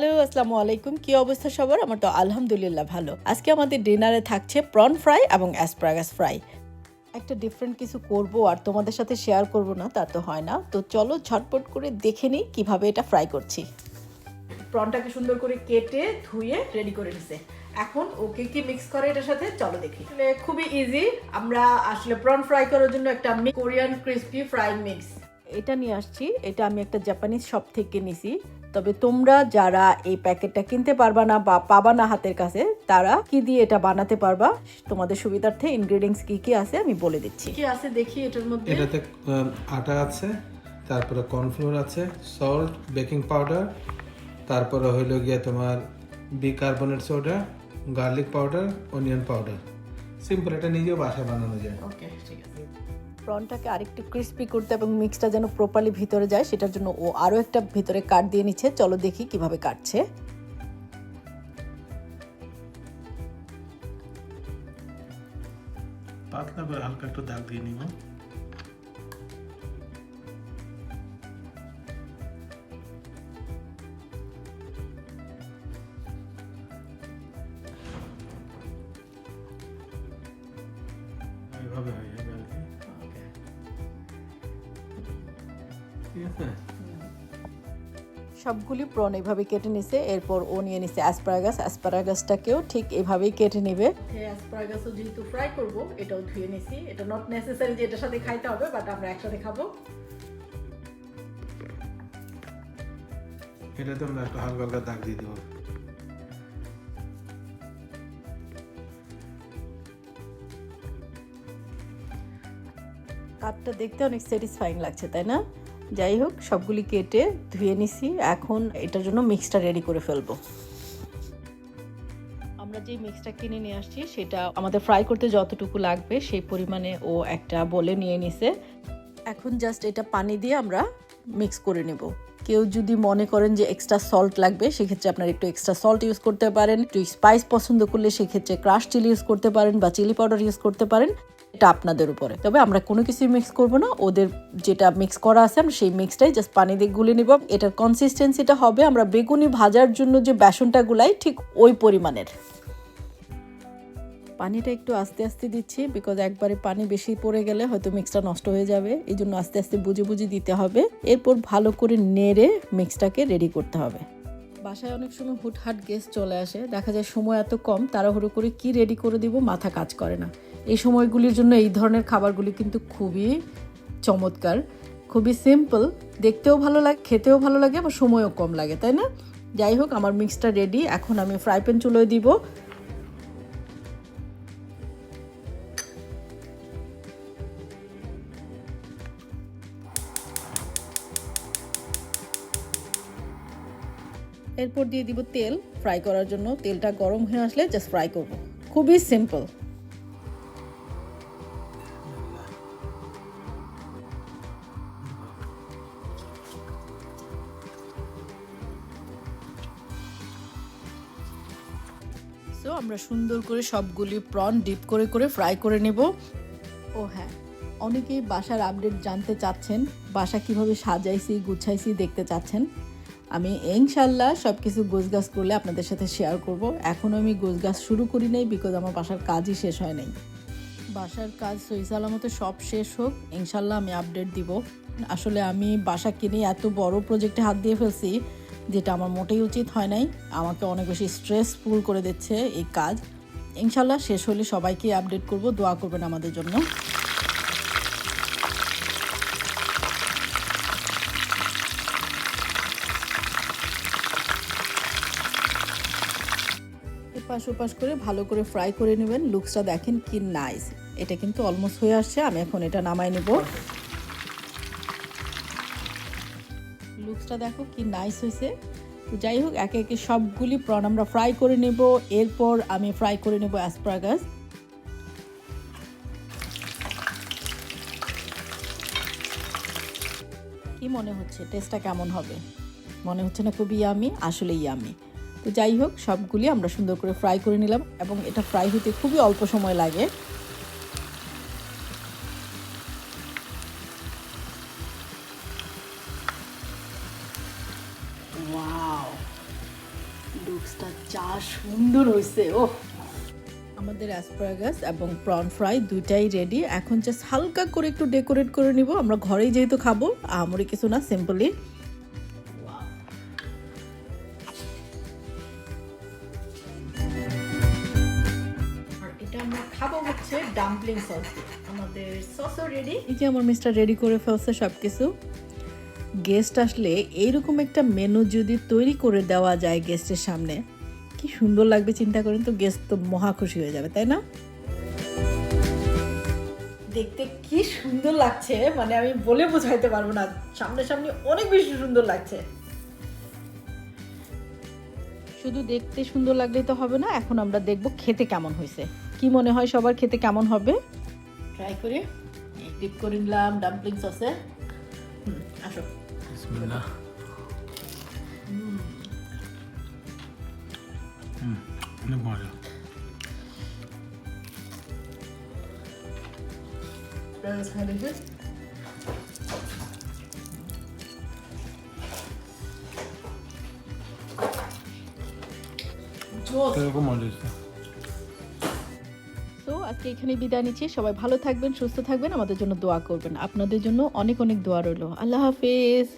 Hello আসসালামু আলাইকুম। কি অবস্থা সবার? আমার তো আলহামদুলিল্লাহ ভালো। আজকে আমাদের ডিনারে থাকছে প্রন ফ্রাই এবং অ্যাসপ্রাগাস ফ্রাই একটা ডিফারেন্ট কিছু করব আর তোমাদের সাথে শেয়ার করব না তা তো হয় না। তো চলো ঝটপট করে দেখে নিই কীভাবে এটা ফ্রাই করছি। প্রনটাকে সুন্দর করে কেটে ধুয়ে রেডি করে নিছে। এখন ওকে কি মিক্স করে এটার সাথে? চলো দেখি। খুবই ইজি আমরা আসলে প্রন ফ্রাই করার জন্য একটা কোরিয়ান ক্রিসপি ফ্রাই মিক্স এটা নিয়ে আসছি। এটা আমি একটা জাপানিজ শপ থেকে নিছি। তবে তোমরা যারা এই প্যাকেটটা কিনতে পারবা না বা পাবা না হাতের কাছে তারা কি দিয়ে এটা বানাতে পারবা? তোমাদের সুবিধার্থে ইনগ্রেডিয়েন্টস কি কি আছে আমি বলে দিচ্ছি। কি আছে দেখি এটার মধ্যে? এটাতে আটা আছে তারপরে কর্নফ্লোর আছে সল্ট বেকিং পাউডার তারপরে হইল গিয়ে তোমার bicarbonate soda garlic powder onion powder simple এটা নিজেও বাসায় বানানো যায়। ওকে ঠিক আছে। প্রনটাকে আরেকটু ক্রিস্পি করতে এবং মিক্সটা যেন প্রপারলি ভিতরে যায়, সেটার জন্য ও আরও একটা ভিতরে কাট দিয়ে নিচ্ছে। চলো দেখি কীভাবে কাটছে। হালকা একটু দাগ দিয়ে নিব। হয়ে ঠিক আছে সবগুলি প্রন এইভাবে কেটে নিছে এরপর ও নিয়ে নিছে অ্যাসপারাগাস অ্যাসপারাগাসটাকেও ঠিক এভাবেই কেটে নেবে। অ্যাসপারাগাসও যেহেতু ফ্রাই করব এটাও ধুয়ে নিছি। এটা নট নেসেসারি যে এটার সাথে খাইতে হবে বাট আমরা একসাথে খাব। এটাতে আমরা একটু হালকা হালকা দাগ দিয়ে দেবো। কাঠটা দেখতে অনেক স্যাটিসফাইং লাগছে তাই না? যাই হোক, সবগুলি কেটে ধুয়ে নিছি। এখন এটার জন্য মিক্সটা রেডি করে ফেলব। আমরা যে মিক্সটা কিনে নিয়ে আসছি, সেটা আমাদের ফ্রাই করতে যতটুকু লাগবে, সেই পরিমাণে ও একটা বলে নিয়ে নিছে। এখন জাস্ট এটা পানি দিয়ে আমরা মিক্স করে নেব। কেউ যদি মনে করেন যে এক্সট্রা সল্ট লাগবে, সেক্ষেত্রে আপনার একটু এক্সট্রা সল্ট ইউজ করতে পারেন। একটু স্পাইস পছন্দ করলে, সেক্ষেত্রে ক্রাশ চিলি ইউজ করতে পারেন বা চিলি পাউডার ইউজ করতে পারেন। এটা আপনাদের উপরে। তবে আমরা কোনো কিছুই মিক্স করব না। ওদের যেটা মিক্স করা আছে, আমরা সেই মিক্সটাই জাস্ট পানি দিয়ে গুলে নিব। এটার কনসিস্টেন্সিটা হবে আমরা বেগুনি ভাজার জন্য যে বেসনটা গুলাই ঠিক ওই পরিমাণের। পানিটা একটু আস্তে আস্তে দিচ্ছি বিকজ একবারে পানি বেশি পড়ে গেলে হয়তো মিক্সটা নষ্ট হয়ে যাবে। এই জন্য আস্তে আস্তে বুঝে বুঝে দিতে হবে। এরপর ভালো করে নেড়ে মিক্সটাকে রেডি করতে হবে। বাসায় অনেক সময় হুটহাট গেস্ট চলে আসে। দেখা যায় সময় এত কম, তাড়াহুড়ো করে কি রেডি করে দিব মাথা কাজ করে না। এই সময়গুলির জন্য এই ধরনের খাবারগুলি কিন্তু খুবই চমৎকার, খুবই সিম্পল দেখতেও ভালো লাগে, খেতেও ভালো লাগে, আবার সময়ও কম লাগে, তাই না? যাই হোক, আমার মিক্সটা রেডি এখন আমি ফ্রাই প্যান চুলোয় দিব। এরপর দিয়ে দিব তেল। ফ্রাই করার জন্য তেলটা গরম হয়ে আসলে জাস্ট ফ্রাই করব। খুবই সিম্পল সো আমরা সুন্দর করে সবগুলি প্রন ডিপ করে করে ফ্রাই করে নেব। ও হ্যাঁ অনেকেই বাসার আপডেট জানতে চাচ্ছেন বাসা কীভাবে সাজাইছি গুছাইছি দেখতে চাচ্ছেন। আমি ইনশাল্লাহ সব কিছু গোছগাছ করলে আপনাদের সাথে শেয়ার করব। এখনও আমি গোছগাছ শুরু করি নাই বিকজ আমার বাসার কাজই শেষ হয় নাই। বাসার কাজ সই সালামতে সব শেষ হোক ইনশাল্লাহ আমি আপডেট দিব। আসলে আমি বাসা কিনে এত বড় প্রজেক্টে হাত দিয়ে ফেলছি, যেটা আমার মোটেই উচিত হয় নাই। আমাকে অনেক বেশি স্ট্রেসফুল করে দিচ্ছে এই কাজ। ইনশাল্লাহ শেষ হলে সবাইকে আপডেট করব, দোয়া করবেন আমাদের জন্য। এপাশ ওপাশ করে ভালো করে ফ্রাই করে নেবেন। লুকসটা দেখেন কি নাইস এটা কিন্তু অলমোস্ট হয়ে আসছে, আমি এখন এটা নামাই নেব। লুকসটা দেখো কি নাইস হয়েছে। যাই হোক, একে একে সবগুলি প্রন আমরা ফ্রাই করে নেব। এরপর আমি ফ্রাই করে নেব অ্যাসপ্রাগাস কি মনে হচ্ছে? টেস্টটা কেমন হবে? মনে হচ্ছে না খুবই ইয়ামি আসলেই ইয়ামি তো যাই হোক সবগুলি আমরা সুন্দর করে ফ্রাই করে নিলাম এবং এটা ফ্রাই হতে খুবই অল্প সময় লাগে। যা সুন্দর হয়েছে ও। আমাদের অ্যাসপারাগাস এবং প্রন ফ্রাই দুইটাই রেডি এখন জাস্ট হালকা করে একটু ডেকোরেট করে নিব। আমরা ঘরেই যেহেতু খাব আমরি কিছু না সিম্পলি খাব হচ্ছে ডাম্পলিং সস আমাদের সসও রেডি এই যে আমার মিস্টার রেডি করে ফেলছে সব কিছু গেস্ট আসলে এইরকম একটা মেনু যদি তৈরি করে দেওয়া যায় গেস্টের সামনে, কি সুন্দর লাগবে চিন্তা করেন তো গেস্ট তো মহা খুশি হয়ে যাবে, তাই না? দেখতে কি সুন্দর লাগছে মানে আমি বলে বোঝাইতে পারব না সামনে সামনে অনেক বেশি সুন্দর লাগছে। শুধু দেখতে সুন্দর লাগলেই তো হবে না, এখন আমরা দেখব খেতে কেমন হয়েছে। কি মনে হয় সবার খেতে কেমন হবে? ট্রাই করে। ডিপ করে নিলাম ডাম্পলিং সসে হুম আসো। বিসমিল্লাহ। অনেক মজা। তো আজকে এখানে বিদায় নিচ্ছি। সবাই ভালো থাকবেন, সুস্থ থাকবেন, আমাদের জন্য দোয়া করবেন। আপনাদের জন্য অনেক অনেক দোয়া রইল। আল্লাহ হাফিজ।